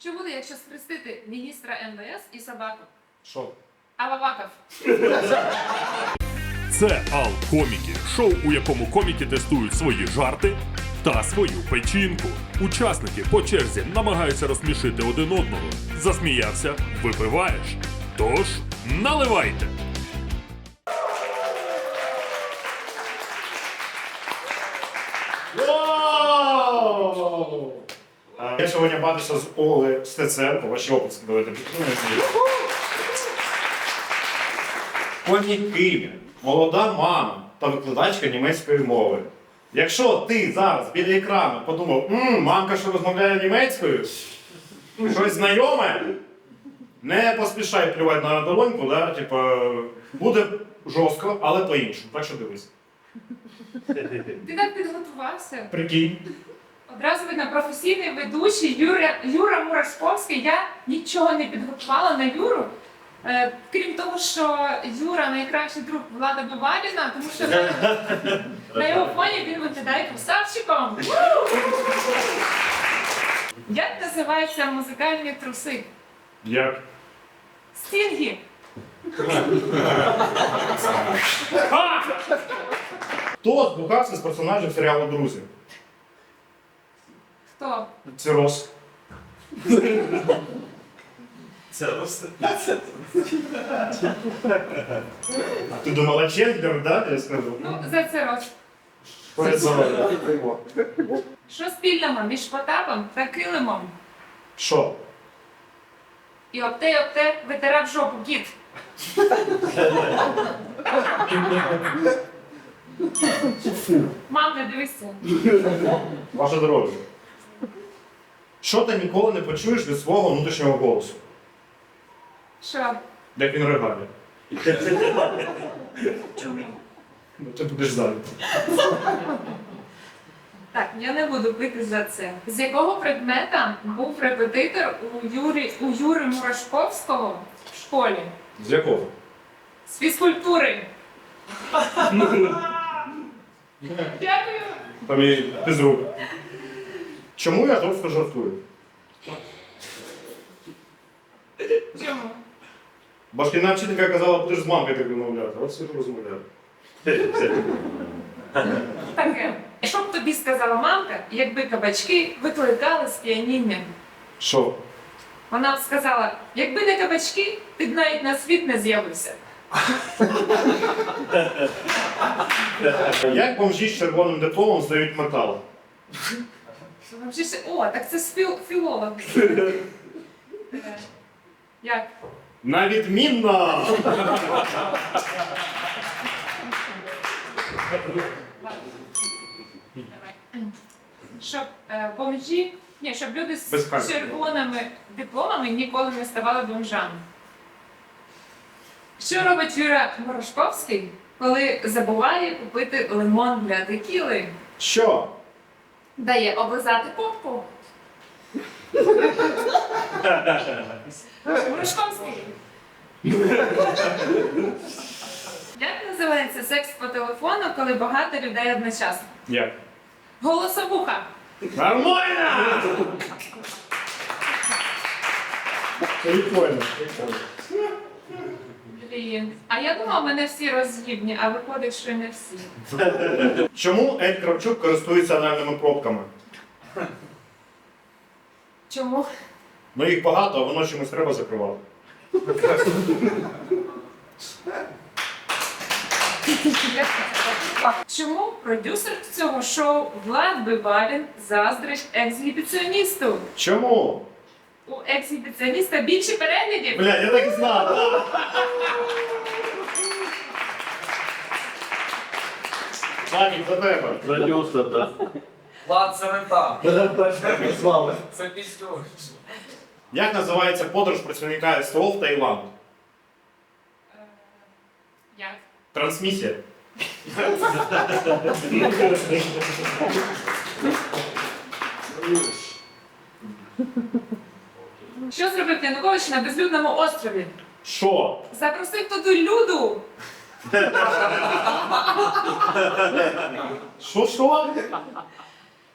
Що буде, якщо схрестити міністра МВС і собаку? Що? Ававаков. Це Ал Коміки, шоу, у якому коміки тестують свої жарти та свою печінку. Учасники по черзі намагаються розсмішити один одного. Засміявся, випиваєш. Тож наливайте! Я сьогодні бачився з Оли Стеценко, ваші описки давайте підтримуємо. Коні Києві, молода мама та викладачка німецької мови. Якщо ти зараз біля екрану подумав, мм, мамка, що розмовляє німецькою, щось знайоме, не поспішай плювати на долоньку, да? типа, буде жорстко, але по-іншому. Так що дивись. Ти так підготувався. Прикинь. Одразу видно професійний ведучий Юра, Юра Мурашковський. Я нічого не підготувала на Юру. Е, крім того, що Юра найкращий друг Влада Бабаліна, тому що на, на його фоні він виглядає красавчиком. Як називаються музикальні труси? Як? Стінги. Хто здухався з персонажів серіалу Друзі? Хто? Це Рос. Ти думала Чендлер, да? Я скажу. Ну, за це роз. Що спільного між Потапом та килимом? Що? І обте, і обте витирав жопу кіт. Мам, не дивися. Ваше здоров'я. Що ти ніколи не почуєш від свого внутрішнього голосу? Що? Як він ригає? Чому? Ну ти будеш далі. Так, я не буду пити за це. З якого предмета був репетитор у Юрі, у Юри Мурашковського в школі? З якого? З фізкультури. Дякую. Там і фізрук. Чому я жорстко жартую? Чому? Бо вчителька казала, будеш з мамкою так розмовляти. От сижу розмовляю. Таке. Що б тобі сказала мамка, якби кабачки викликали сп'яніння? Що? Вона б сказала, якби не кабачки, ти б навіть на світ не з'явився. Як бомжі з червоним дипломом здають метал? Ще- О, так це ж філ, філолог. Е, Як? На відмінно! Щоб е, бомжі, ні, щоб люди з Без червоними дипломами ніколи не ставали бомжами. Що робить Юра Морошковський, коли забуває купити лимон для текіли? Що? Дає облизати попку. Морошковський. Як називається секс по телефону, коли багато людей одночасно? Як? Голосовуха. Нормально! Прикольно, прикольно. Блін. А я думала, мене всі розгібні, а виходить, що не всі. Чому Ель Кравчук користується анальними пробками? Чому? Ну їх багато, а воно чомусь треба закривати. Чому продюсер цього шоу Влад Бибалін заздрить ексгібіціоністу? Чому? У ексгібіціоніста більше переглядів. Бля, я так і знав. Ванік, за тебе. Продюсер, так. Влад, це не так. Слава. Це пістюр. Як називається подорож працівника СТО в Таїланд? Е, Як? Трансмісія. Що зробив Янукович на безлюдному острові? Що? Запросив туди люду. Що що?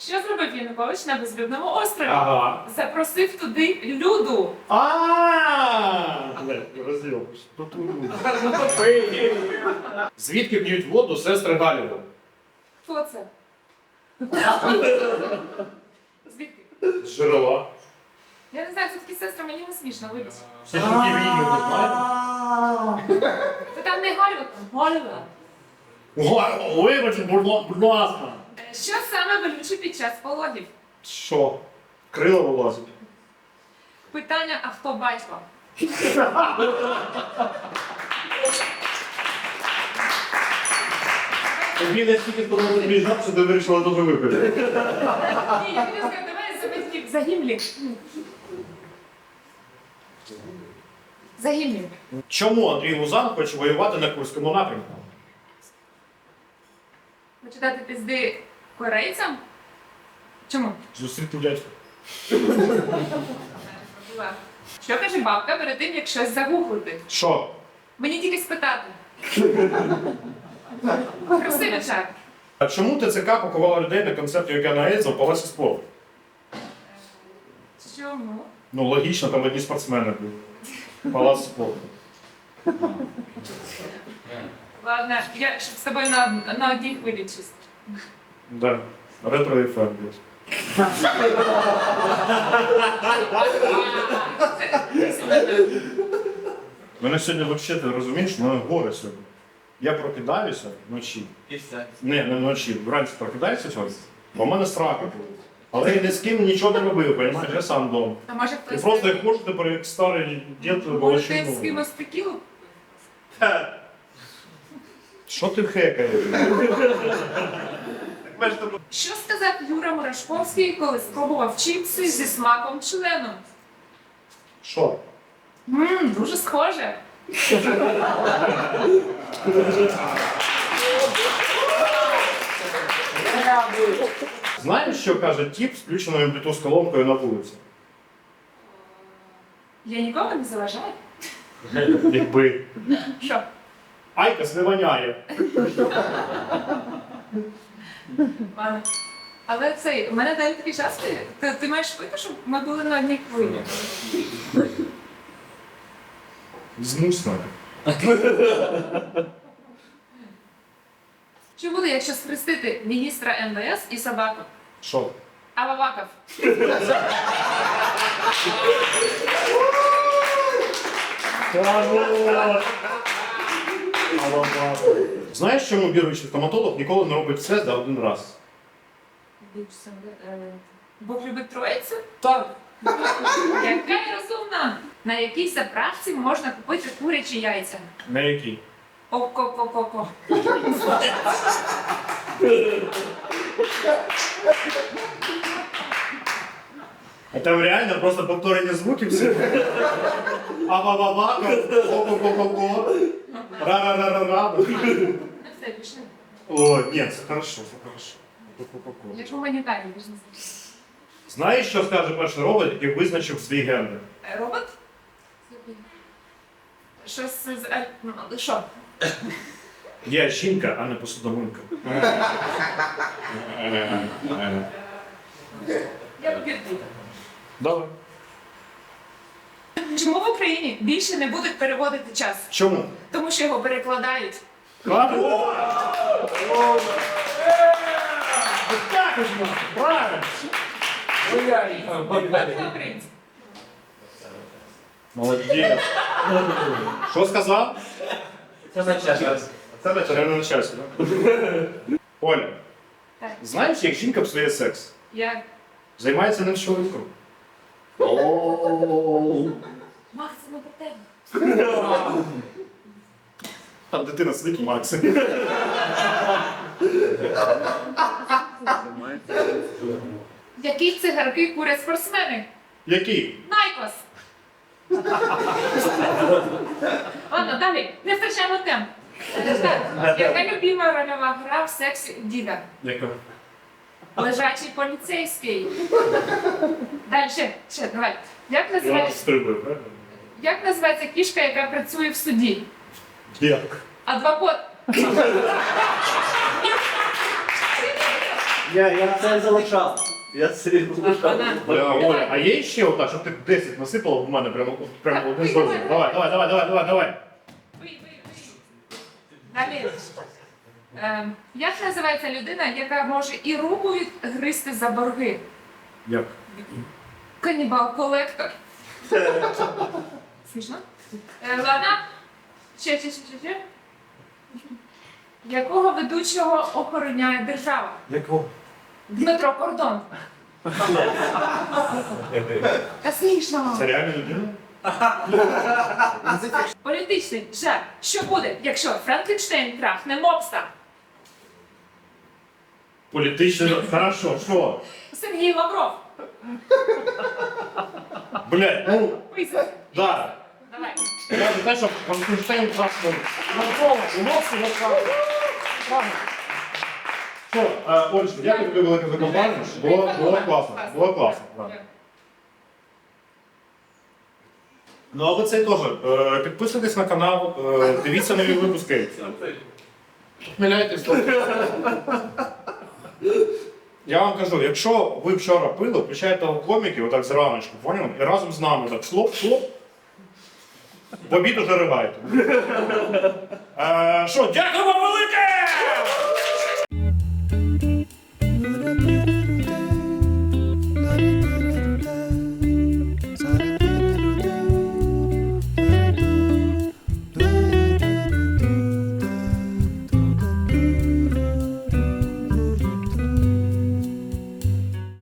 Що зробив Янукович на безлюдному острові? Ага. Запросив туди люду. А розділ. Звідки п'ють воду сестри Галіво? Хто це? Звідки? З джерела. Я не знаю, хто такі сестри, мені не смішно, вибач. Все ж таки війну не знаєте? Це там не Голлівуд, там Голлівуд. Вибачте, будь ла- будь ласка. Що саме болюче під час пологів? Що? Крила вилазить. Питання, а хто батько? Він настільки сподобався тобі жарт, що ти вирішила дуже випити. Ні, я хотів сказати, давай за батьків, за гімлі. Чому Андрій Лузан хоче воювати на Курському напрямку? Хочу дати пізди корейцям? Чому? Зустріти дядька. Що каже бабка перед тим, як щось загуглити? Що? Мені тільки спитати. Красивий жарт. А чому ТЦК пакувала людей на концерті Океана в Палаці спорту? Чому? Ну, логічно, там одні спортсмени були. Палац спорту. Ладно, я щоб з тобою на, на одній хвилі чисто. Да. Ретро ефект. Мене сьогодні взагалі, ти розумієш, в мене горе сьогодні. Я прокидаюся вночі. І все. Не, не вночі. Вранці прокидаюся сьогодні, бо в мене срака була. Але я ні з ким нічого не робив, розумієш, я сам вдома. А може І хтось... просто як можу тепер як старий дід Може ти з волочину. кимось текілу? Що ти хекаєш? Що сказав Юра Мурашковський, коли спробував чіпси зі смаком члену? Що? Ммм, дуже схоже. Знаєш, що каже тіп з включеною Bluetooth колонкою на вулиці? Я нікому не заважаю. Якби. Що? Айкос не воняє. Ладно. Але цей, у мене далі такий час, ти, ти, ти маєш пити, щоб ми були на одній хвилі. Змусно. Що буде, якщо схрестити міністра МВС і собаку? Що? Ававаков. Знаєш, чому віруючий стоматолог ніколи не робить все за один раз? Бог любить троїцю? Так. Яка розумна! На якій заправці можна купити курячі яйця? На який? Око-ко-ко-ко. А там реально просто повторення звуків всі. Ава-ва-ва, ко-ко-ко-ко, ра-ра-ра-ра-ра. Ну все, пішли. О, ні, це хорошо, це хорошо. Ко-ко-ко-ко. Я ж гуманітарій, біжно. Знаєш, що скаже перший робот, який визначив свій гендер? Е, Робот? Щось з... е, ну, Що? Я жінка, а не посудомийка. Я піду. Давай. Чому в Україні більше не будуть переводити час? Чому? Тому що його перекладають. Правильно. На українську. Молодець. Що сказав? Це на час. Це на не на часі, так? Оля, Так. знаєш, як жінка псує секс? Я... Займається ним чоловіком. Макс, це не про тебе. Там дитина сидить Макс. Які цигарки курять спортсмени? Який? Найкос! Ладно, далі. Не втрачаємо тем. Так, Яка любима рольова гра в сексі діда? Яка? Лежачий поліцейський. Далі, ще, ще, давай. Як називається, стрибую, правильно? як називається кішка, яка працює в суді? Як? Адвокат. Я, я це залишав. Я це залишав. Бля, Оля, а є ще отак, щоб ти 10 насипала в мене прямо, прямо один з одним? Давай, давай, давай, давай, давай, давай. Далі. Ем, як називається людина, яка може і руку відгризти за борги? Як? Канібал-колектор. Смішно? Е, ладно. Ще, ще, ще, ще, ще. Якого ведучого охороняє держава? Якого? Дмитро Кордон. Та смішно. Це реальна людина? Політичний жарт. Що буде, якщо Франкенштейн трахне мопса? Політичний. Хорошо, що? Сергій Лавров. Блядь, ну, Писар. да. Давай. Я за те, щоб Франкенштейн просто навколо, у нас і насправді. Що, е, дякую тобі велике за компанію. Було, було класно. Було класно. да. Ну, а ви це теж. е, Підписуйтесь на канал, е, дивіться нові випуски. Хмеляйтесь. Я вам кажу, якщо ви вчора пили, включайте коміки отак зраночку, поняли? І разом з нами так шлоп-шлоп. В обід уже ригайте. Е, Що, дякую вам велике!